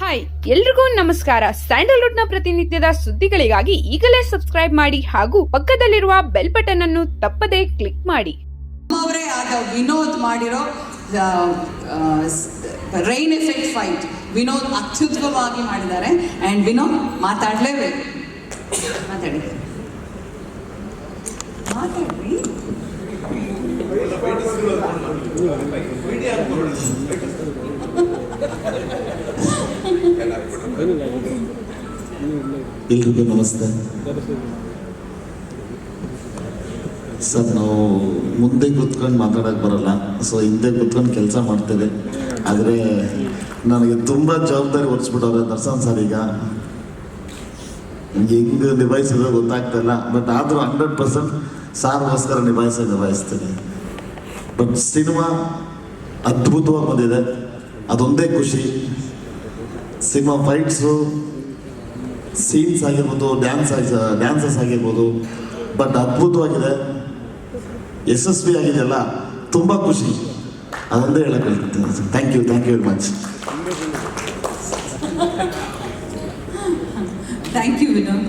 Hi ಎಲ್ರಿಗೂ ನಮಸ್ಕಾರ. ಸ್ಯಾಂಡಲ್ವುಡ್ನ ಪ್ರತಿನಿತ್ಯದ ಸುದ್ದಿಗಳಿಗಾಗಿ ಈಗಲೇ ಸಬ್ಸ್ಕ್ರೈಬ್ ಮಾಡಿ ಹಾಗೂ ಪಕ್ಕದಲ್ಲಿರುವ ಬೆಲ್ ಬಟನ್ ಅನ್ನು ತಪ್ಪದೇ ಕ್ಲಿಕ್ ಮಾಡಿ. ಅವರೇ ಆಗ ವಿನೋದ್ ಮಾಡಿರೋ ರೈನ್ ಎಫೆಕ್ಟ್ ಫೈಟ್ ವಿನೋದ್ ಅತ್ಯುತ್ತಮವಾಗಿ ಮಾಡಿದ್ದಾರೆ. ಅಂಡ್ ವಿನೋದ್, ಮಾತಾಡಲೇಬೇಕು. ಮಾತಾಡಿ. ಮಾತಾಡ್ರಿ. ಎಲ್ರಿಗೂ ನಮಸ್ತೆ. ಸರ್, ನಾವು ಮುಂದೆ ಕೂತ್ಕೊಂಡು ಮಾತಾಡೋಕ್ಕೆ ಬರಲ್ಲ. ಸೊ ಹಿಂದೆ ಕೂತ್ಕೊಂಡು ಕೆಲಸ ಮಾಡ್ತೇವೆ. ಆದರೆ ನನಗೆ ತುಂಬ ಜವಾಬ್ದಾರಿ ಹೊರಿಸ್ಬಿಟ್ಟವ್ರೆ ದರ್ಶನ್ ಸರ್ ಈಗ. ಹೆಂಗೆ ನಿಭಾಯಿಸಿದ್ರೆ ಗೊತ್ತಾಗ್ತಾಯಿಲ್ಲ ಬಟ್ ಆದರೂ ಹಂಡ್ರೆಡ್ ಪರ್ಸೆಂಟ್ ಸಾರ್ಗೋಸ್ಕರ ನಿಭಾಯಿಸ ನಿಭಾಯಿಸ್ತೀನಿ. ಬಟ್ ಸಿನಿಮಾ ಅದ್ಭುತವಾಗಿ ಬಂದಿದೆ. ಅದೊಂದೇ ಖುಷಿ. ಸಿನಿಮಾ ಫೈಟ್ಸು, ಸೀನ್ಸ್ ಆಗಿರ್ಬೋದು, ಡ್ಯಾನ್ಸ್ ಆಗಿ ಡ್ಯಾನ್ಸಸ್ ಆಗಿರ್ಬೋದು, ಬಟ್ ಅದ್ಭುತವಾಗಿದೆ. ಯಶಸ್ವಿ ಆಗಿದೆಯಲ್ಲ ತುಂಬ ಖುಷಿ. ಅದೊಂದೇ ಹೇಳಕ್ ಹೇಳ್ತೀನಿ thank you thank you very much thank you Vinod